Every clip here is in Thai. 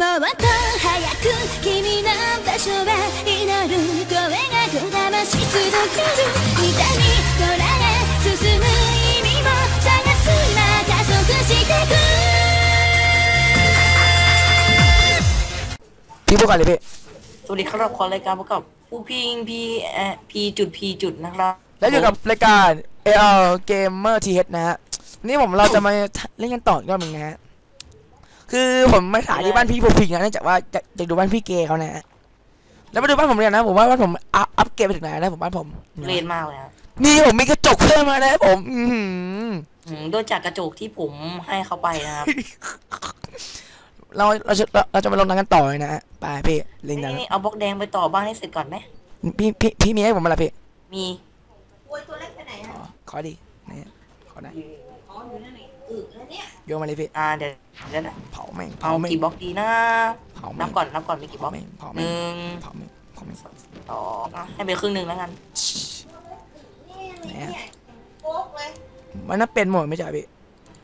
もっと早く君の場所は祈る声がこだまし続ける痛み捉え進む意味を探す今加速してく พี่พูดก่อนเลยพี่ สวัสดีครับขอรายการพบกับผู้พิงพีเอ่อพีจุดพีจุดนะครับ แล้วอยู่กับรายการ AL Gamer TH นะฮะวันนี้ผมเราจะมาเล่นกันต่ออีกรอบหนึงนะฮะ คือผมมาถ่ายที่บ้านพี่ภูพิงนะเนื่องจากว่าจะจะดูบ้านพี่เกย์เขานะฮะแล้วมาดูบ้านผมเลยนะผมว่าบ้านผมอัพอัพเกรดไปถึงไหนนะผมบ้านผมเรียนมากเลยครับนี่ผมมีกระจกเพิ่มมาแล้วผมอื้อหืออืมด้วยจากกระจกที่ผมให้เขาไปนะครับ เราเราจะเราจะมาลงนังกันต่อเลยนะฮะไปพี่เล่นนังนี่เอาบล็อกแดงไปต่อบ้านให้เสร็จก่อนไหมพี่พี่พี่มีให้ผมมาละพี่มีขอดีนี่ขอได้อ๋ออยู่นั่นนี่อึแล้วเนี่ย โยนมาเลยพี่อ่าเดี๋ยวเดี๋ยวนะเผาแม่งเอาเผาแม่งกี่บล็อกดีนะเผาแม่นังบก่อนนับก่อนมีกี่บล็เผาอกแม่งเผาหแม่งนึ่งเผาแม่งเผาแม่งสองอะให้ไปครึ่งหนึ่งแล้วกันไหนอะมันน่าเป็นหมดไม่ใช่พี่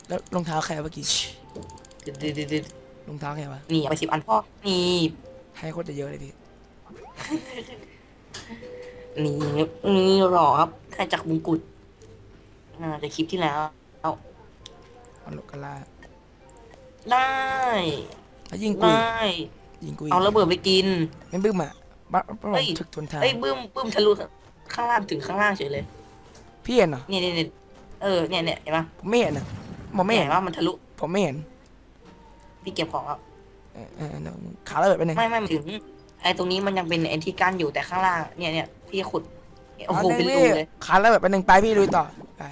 แล้วรองเท้าใครเมื่อกี้ดึดดึดดึดดึดรองเท้าใครวะนี่เอาไปสิบอันพ่อนี่ให้โคตรจะเยอะเลยพี่นี่นี่หรอครับใครจากมงกุฎอ่าแต่คลิปที่แล้ว เอาเอาลูกกะลาได้ แล้วยิงกุยได้ ยิงกุยเอาระเบิดไปกิน ไม่บึ้มอะบ้าบ้าเฮ้ย ถึกทนทานเอ้ยบึ้มบึ้มทะลุข้างล่างถึงข้างล่างเฉยเลย พี่เห็นเหรอเนี่ยเนี่ยเนี่ยเออเนี่ยเนี่ยเห็นปะผมไม่เห็นอะผมไม่เห็เห็นนว่ามันทะลุ ผมไม่เห็นพี่เก็บของอะเออเออเดี๋ยวขาระเบิดไปหนึ่งไม่ไม่ถึงไอ้ตรงนี้มันยังเป็นไอ้ที่กั้นอยู่แต่ข้างล่างเนี่ยเนี่ยพี่ขุดโอ้โหเป็นรูเลย ขาระเบิดไปหนึ่งไปพี่ลุยต่อไป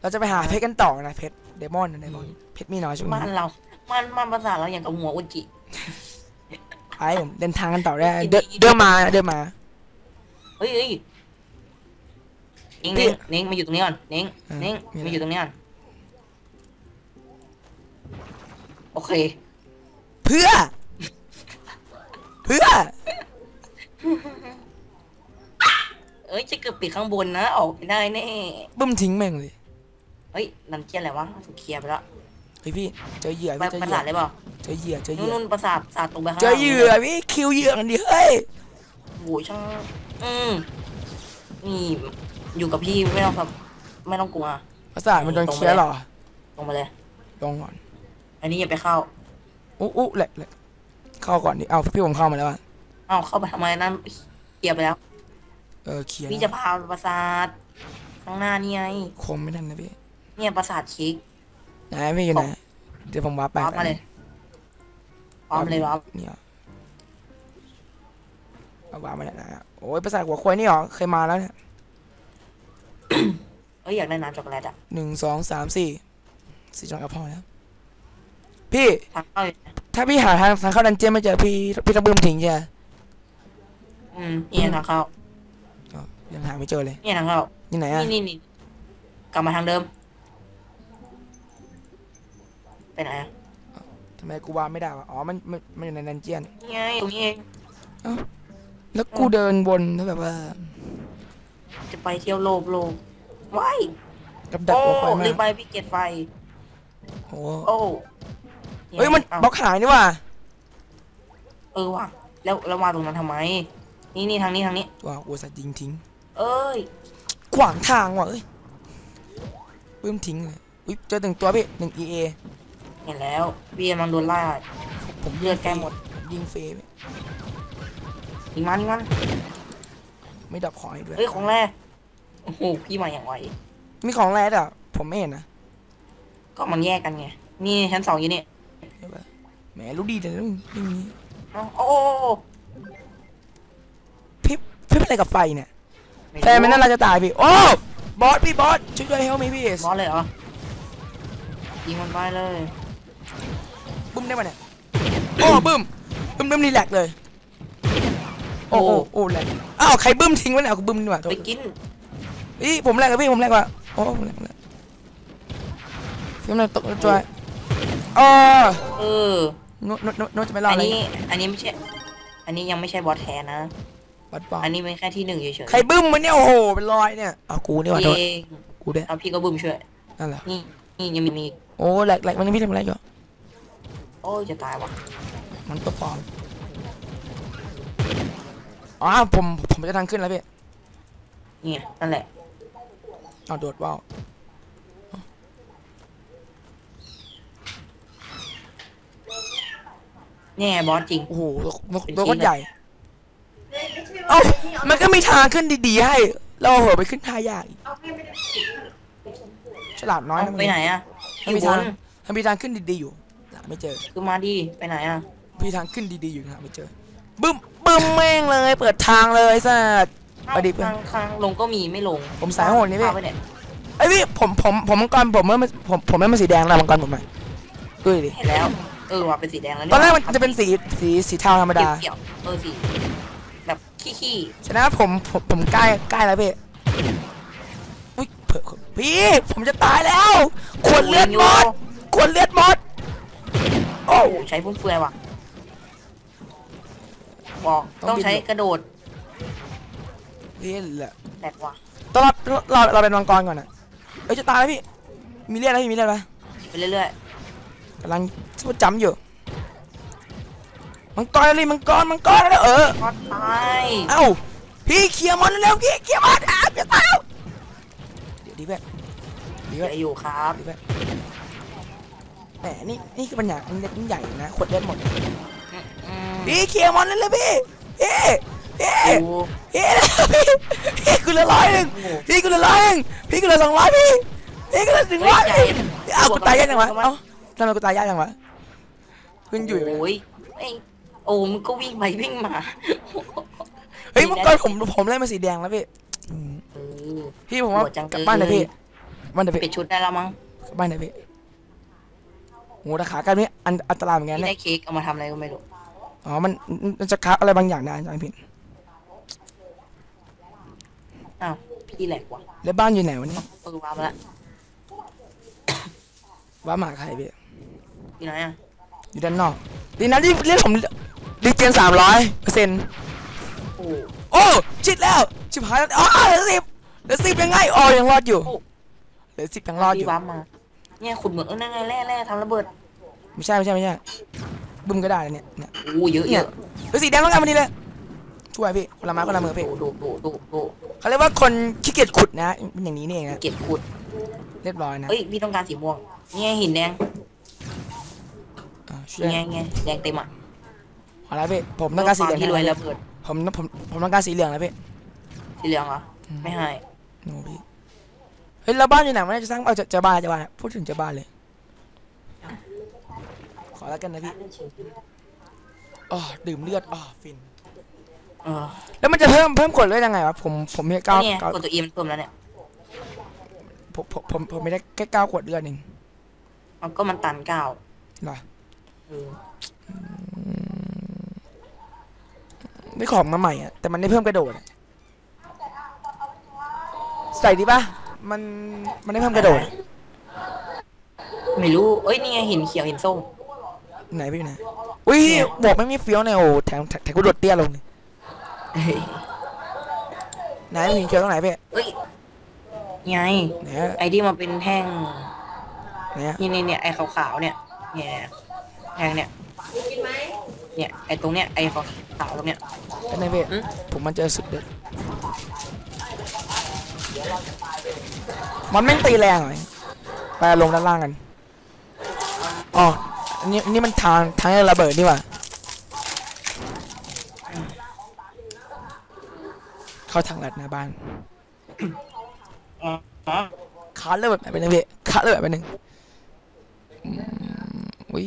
เราจะไปหาเพชรกันต่อนะเพชรเดมอนนะเดมอนเพชรมีน้อยช่วงบ้านนี้เรา มันมันภาษาเราอย่างกับหัวอุจิ ไปผมเดินทางกันต่อได้เดินเดินมาเดินมา เฮ้ยเฮ้ยเน่งเน่งเน่งมาอยู่ตรงนี้ก่อนเน่งเน่งมีอะไรมาอยู่ตรงนี้ก่อนโอเค เพื่อ เพื่อ เอ้ยจะเกือบปิดข้างบนนะ ออกไม่ได้แน่บึ้มทิ้งแม่งเลย เฮ้ยนันเจียนอะไรวะถูกเคลียร์ไปแล้วเฮ้ยพี่เจอเหยื่อไปพี่เจอประเหยื่สาอทเลยเปล่าเจอเหยื่อเจอเหนู่นยื่อนู่นประสาทประสาทตรงไปข้างเจล่าองเหยื่อพี่คิวเหยื่อกันดิเฮ้ยโอ้ยช่างอืมนี่อยู่กับพี่ไม่ต้องครับไม่ต้องกลัว ประสาทมันโดนเคลียร์เหรอลงมาเลย ลงก่อนอันนี้อย่าไปเข้า อู้อู้แหลกแหลกเข้าก่อนดิเอาพี่ผมเข้ามาแล้วอะเอ้าเข้าไปทำไมนั่นเคลียร์ไปแล้ว เออเคลียร์พี่จะพาไปประสาทข้างหน้านี่ไง คมไม่ทันนะพี่ เนี่ยประสาทชิก ไหนพี่อยู่ไหนเดี๋ยวผมวาร์ปไปพร้อมมาเลย พร้อมเลยครับเนี่ยเอาวาร์ปมาแล้วนะโอ้ยประสาทหัวควายนี่เหรอเคยมาแล้วเนี่ยเอ้ยอยากได้น้ำช็อกโกแลตอะหนึ่งสองสามสี่สี่จังกับพ่อแล้วพี่ ทางเข้าอยู่นะถ้าพี่หาทางทางเข้าดันเจียนไม่เจอพี่พี่ต้องบึ้มทิ้งใช่ไหมอืมเนี่ยทางเข้า อ๋อยังหาไม่เจอเลย เนี่ยทางเข้า นี่ไหนอะ นี่นี่นี่กลับมาทางเดิม ไปไหนอะทำไมกูวาร์ปไม่ได้วะ อ๋อ มัน มันมันอยู่ในดันเจียนนี่ไงตรงนี้เองแล้วกูเดินวนแล้วแบบว่าจะไปเที่ยวโลบโลบว้ายกับดักโอ้หัวควายมาลืกมไปพี่เกตไฟ โอ้โอ้เฮ้ย มันอ้าบล็อกหายนี่ว่ะเออว่ะ แล้วแล้วมาตรงนั้นทำไม นี่นี่ทางนี้ทางนี้ว้าวกูสัตว์ยิงทิ้ง เอ้ย ขวางทางว่ะเอ้ยบึ้มทิ้งเลยอุ้ยเจอหนึ่งตัวพี่หนึ่ง EA เห็นแล้วพี่กำลังโดนล่าผมเลือดใกล้หมดยิงเฟยพี่ยิงมันยิงมันไม่ดับของอีกด้วยเฮ้ยของแรกโอ้โหพี่มาอย่างไวมีของแรดอะผมไม่เห็นนะก็มันแยกกันไงนี่ชั้นสองอยู่นี่ใช่ปะแหมรู้ดีแต่เรื่องนี้เอ้าโอ้โอ้โอ้พี่พี่เป็นอะไรกับไฟเนี่ยไม่แต่มันน่ารักจะตายพี่โอ้บอสพี่บอสช่วยด้วยเฮลมีพี่บอสเลยเหรอยิงมันไปเลยบึ้ มได้ปะเนี่ยโอ้บึ้มบึ้มบึ้มนี่แหลกเลย โอ้โอ้โอ้แหลกอ้าวใครบึ้มทิ้งไว้เนี่ยเอากูบึ้มดีกว่าโทษไปกินอีผมแหลกกับพี่ผมแหลกว่ะโอ้ผมแหลกผมแหลกพี่มันตกจอยอ๋อเออโน้ตโน้ตโน้ตโน้ตจะไม่เล่าอันเลยนี้ อันนี้ไม่ใช่ อันนี้ยังไม่ใช่บอสแท้นะบัดปออันนี้เป็นแค่ที่หนึ่งเฉยๆใครบึ้มมันเนี่ยโอ้โหเป็นรอยเนี่ยเอากูนี่หว่าโทษเองกูด้วยเอาพี่ก็บึ้มช่วยนั่นแหละนี่นี่ยังมีมีโอ้แหลกแหลกมันนี่พี่ทำอะไรอยู่ โอ้ยจะตายว่ะ มันตัวปลอมอ๋อผมผมจะทางขึ้นแล้วพี่นี่ไงนั่นแหละเอาโดดว่าวนี่ไงบอสจริง โอ้โหตัวเป็นตัวชิ้ก็นอะใหญ่ เอ้ามันก็มีทางขึ้นดีๆให้ เราเหอะไปขึ้นท่ายากอีกฉลาดน้อยเอานะไปไหนอะอมันยู่มีบทางนมันมีทางขึ้นดีๆอยู่หา ไม่เจอ คือมาดีไปไหนอะมีทางขึ้นดีๆอยู่หาไม่เจอบึ้มบึ้มแม่งเลย เปิดทางเลยสัสไปดิเพื่อนข้างข้างลงก็มีไม่ลงผมสายโหดนี่พี่พาไปเนี่ยไอ้ยพี่ผมผมผมมังกรผมไม่มาผมผมไม่มาสีแดงแล้วมังกรผมอะดูดิเห็นแล้วเออว่าเป็นสีแดงแล้วตอนแรกมันจะเป็นสีสีสีเทาธรรมดาเกี่ยวๆเออสีแบบขี้ฉะนั้นผมผมผมใกล้ใกล้แล้วพี่อุ้ยเผลอพี่ผมจะตายแล้วๆขวดเลือดหมดขวดเลือดหมด โอ้โอ้โหใช้ฟุ่มเฟือยว่ะบอกต้องต้องบินใช้กระโดดพี่แหละแตกว่ะต้องรับเราเราเป็นมังกรก่อนอะเอ้ยจะตายแล้วพี่มีเลือดไหมพี่มีเลือดไหมไปเรื่อยกำลังสู้จำอยู่มังกรเลยมังกรมังกรแล้วเออๆพอดตายเอ้าพี่เคลียร์มันเร็วๆพี่เคลียร์มันอะเดี๋ยวตายแล้วเดี๋ยวดีเว้ยดีเหลืเว้อยอยู่ครับดีเว้ย แหมนี่นี่คือปัญญาอันเล็กอันใหญ่นะขวดเลือดหมดอืมพี่เคลียร์มันเร็วๆพี่พี่พี่ดูพี่พี่พี่กูเหลือร้อยหนึ่งพี่กูเหลือร้อยหนึ่งพี่กูเหลือสองร้อยพี่พี่กูเหลือหนึ่งร้อยเอ้ากูตายยากจังวะเอ้าทำไมกูตายยากจังวะขึ้นอยู่อยู่โอ้ยไอ้โอ้มันก็วิ่งไปวิ่งมาเฮ้ยเมื่อก่อนผมผมเล่นมาสีแดงแล้วพี่อืมเออพี่ผมว่าโหดจังกลับบ้านเลยเลยพี่บ้านเดี๋ยวเปลี่พี่ยนชุดได้แล้วมั้งกลับบ้านเดี๋ยวพี่ โหราคากันนี่อันอันตรายเหมือนกันที่นะได้เค้กเอามาทำอะไรก็ไม่รู้อ๋อมันมันจะคักอะไรบางอย่างได้จังพี่อ้าวพี่แหลกว่ะแล้วบ้านอยู่ไหนวะเนี่ยเออวามาละบ้านหมาใครพี่อยู่ไหนอะอยู่ด้านนอกดีนะที่เรียกผมดีเจนสามร้อยเปอร์เซ็นต์โอ้โอ้ชิดแล้วชิบหายแล้วอ๋อเหลือสิบเหลือสิบยังไงอ๋อยังรอดอยู่เหลือสิบยังรอดอยู่พี่วามา เนี่ยขุดเหมืองเออนั่นไงแร่แร่ทำระเบิดไม่ใช่ไม่ใช่ไม่ใช่บึ้มก็ได้แล้วเนี่ยเนี่ยโอ้เยอะเยอะเหลือสีแดงต้องการมันดีเลยช่วยพี่คนละไม้คนละมือพี่ดูดูดูดูเขาเรียกว่าคนขี้เกียจขุดนะเป็นอย่างนี้นี่เองนะเก็บขุด เรียบร้อยนะเอ้ยพี่ต้องการสีม่วงนี่ไงหินแดงอ่าช่วยนี่ไงไงแดงเต็มอะเอาละพี่ผมต้องการสีเหลืองที่รวยให้ระเบิดผมผมผมต้องการสีเหลืองแล้วพี่สีเหลืองเหรอไม่ให้โน้พี่ เฮ้ยแล้วบ้านอยู่ไหนมันจะสร้างเอาจะจะบ้านจะบ้านพูดถึงจะบ้านเลย ขอแล้วกันนะพี่อ๋อดื่มเลือดอ๋อฟินเออแล้วมันจะเพิ่มเพิ่มขวดเลือดยังไงวะผมผมมีแค่เก้าเนี่ยเก้ากดตัวอีมันเพิ่มแล้วเนี่ยผมผมผมผมไม่ได้แค่เก้าขวดเลือดเองมันก็มันตันเก้าเหรอเออได้ของมาใหม่อะแต่มันได้เพิ่มกระโดดอะใส่ดีป่ะ มันมันได้เพิ่มกระโดดอะไม่รู้ เอ้ยนี่ไงหินเขียวหินส้มไหนพี่ไหนอุ้ยหมวกไม่มีเฟี้ยวเนี่ยโอ้แถมแถมแถมกูโดดเตี้ยลงเลยเฮ้ยไหนมีเฟี้ยวตรงไหนพี่เอ้ยไงไหนอะไอ้ที่มาเป็นแท่งไหนอะนี่นี่เนี่ยไอ้ขาวๆเนี่ยเนี่ยแท่งเนี่ยเนี่ยไอ้ตรงเนี้ยไอ้ขาวๆตรงเนี้ยเป็นไงพี่อืม ผมมันเจอสุดเด็ด มันแม่งตีแรงหน่อยไปลงด้านล่างกันอ๋ออันนี้อันนี้มันทางทางให้ระเบิดนี่หว่าเข้าทางลัดหน้าบ้านอ๋ออ๋อคาร์เลยแบบไปหนึ่งพี่คาร์เลยแบบไปหนึ่งอืมอุ้ย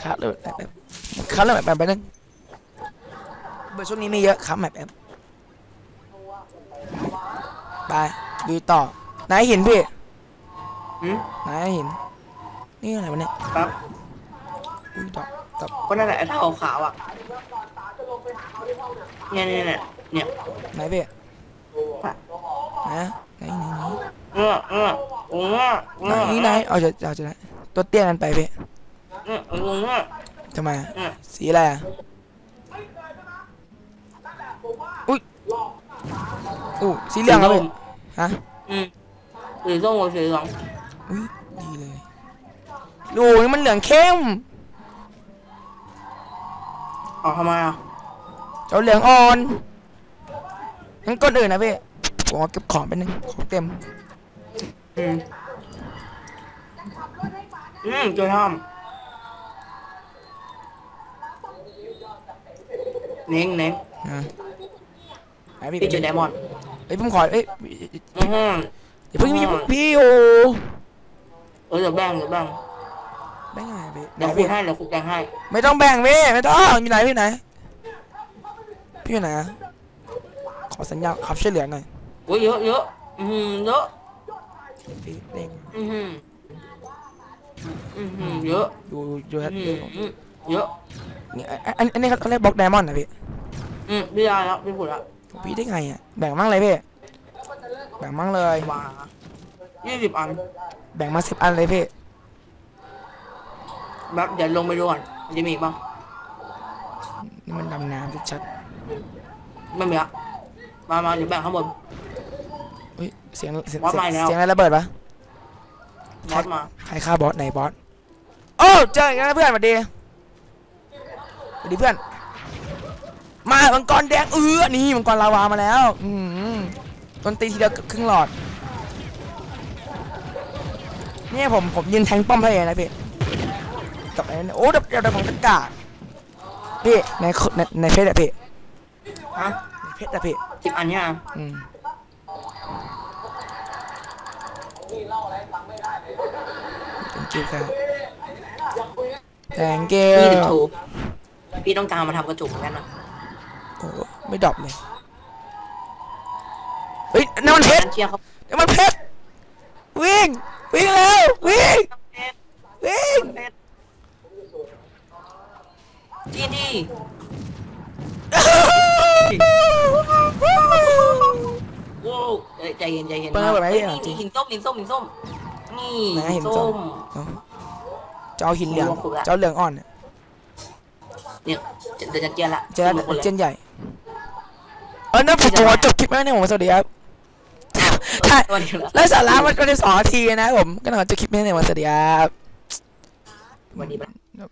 คาร์เลยแบบแบบคาร์เลยแบบแบบไปหนึ่งเบอร์ช่วงนี้มีเยอะครับแบบแบบ ไปดูต่อไหนหินพี่หืมไหนหิน นี่อะไรวะเนี่ยครับอุ้ยดอกดอกก็นั่นแหละไอ้เท่าขาวๆอะเนี่ยเนี่ยเนี่ยเนี่ยไหนพี่อะนะไหนไหนเออเออเออไหนไหนไหนเอาจะเอาจะไหนตัวเตี้ยกันไปพี่เออเออเออทำไมอะเออสีอะไรอะ อู้สีเหลืองแล้วพี่ฮะอืมสีส้มกับสีเหลืองอุ้ยดีเลยดูนี่มันเหลืองเข้มอ๋อทำไมอะเจ้าเหลืองอ่อนงั้นก้นอื่นนะพี่ผมเอาเก็บของไปหนึ่งของเต็ม อืมอืมเจอทอมเน้งเน้งอะ ไหนพี่พี่เจอไดมอนด์เอ้ยผมขอเอ้ยอือฮึอย่าเพิ่งอย่าเพิ่งพี่โอ้เออเดี๋ยวแบ่งเดี๋ยวแบ่งแบ่งไงพี่ไหนเดี๋ยวคุพี่ณให้เดี๋ยวคุณแบ่งให้ไม่ต้องแบ่งพี่ไม่ต้องอยู่ไหนพี่ไหนพี่อยู่ไหนอะขอสัญญาณขับช่วยเหลือหน่อยโอ้ยเยอะเยอะอือหือเยอะพี่เด้งอือหืออือหือเยอะดูดูอืฮะอหือเยอะนี่อันอันอันนี้เขาเรียกบล็อกไดมอนด์นะพี่อืมพี่ได้แล้วพี่พูดแล้ว พี่ได้ไงอะแบ่งมั่งเลยพี่แบ่งมั่งเลยว้ายี่สิบอัน แบ่งมาสิบอันเลยพี่แบบเดี๋ยวลงไปดูก่อนมันจะมีอีกบ้างนี่มันดำน้ำชัดไม่มีละมามาเดี๋ยวแบ่งข้างบนๆเฮ้ยเสียงเสียงบอสเสียงมาแล้ว เสียงอะไรระเบิดปะบอสมาใครฆ่าบอสไหนบอสโอ้เจออีกแล้วนะเพื่อนสวัสดีสวัสดีเพื่อน มามังกรแดงเออนี่มังกรลาวามาแล้วอืมต้นตีทีเดียวครึ่งหลอดเนี่ยผมผมยืนแทงป้อมให้เลยนะพี่กับไอ้นั่นโอ้ดับดับดับของตะกร้าพี่ในในในเพชรอะพี่ฮะในเพชรอะพี่สิบอันเนี่ยอืม thank you ครับ thank you ยี่สิบถูพี่ต้องการมาทำกระจุกเหมือนกันนะ โอ้ไม่ดรอปเลย เฮ้ยน้ำมันเพชรอันเชียร์เขาน้ำมันเพชรวิ่ง วิ่งแล้ว วิ่งวิ่งดีดีโว้วเอ้ยใจเย็นใจเย็นเปิดแบบไหนเฮ้ยอะนี่จรินี่งหินส้มหินส้มหินส้มนี่ไหนหินส้ส้มมเอาจะเอาหินเหลืองผมว่าผมละจะเอาเหลืองอ่อนเนี่ยเนี่ยจะจะจะเจียนละเจอทุกคนเลยเจนใหญ่ เออนะผมผมจบคลิปแล้วเนี่ยผมสวัสดีครับใช่สวัสดีครับแล้วสาระมันก็ได้สองนาทีนะครับผมก็ต้องจบคลิปนี้เนี่ยผมสวัสดีครับสวัสดีครับ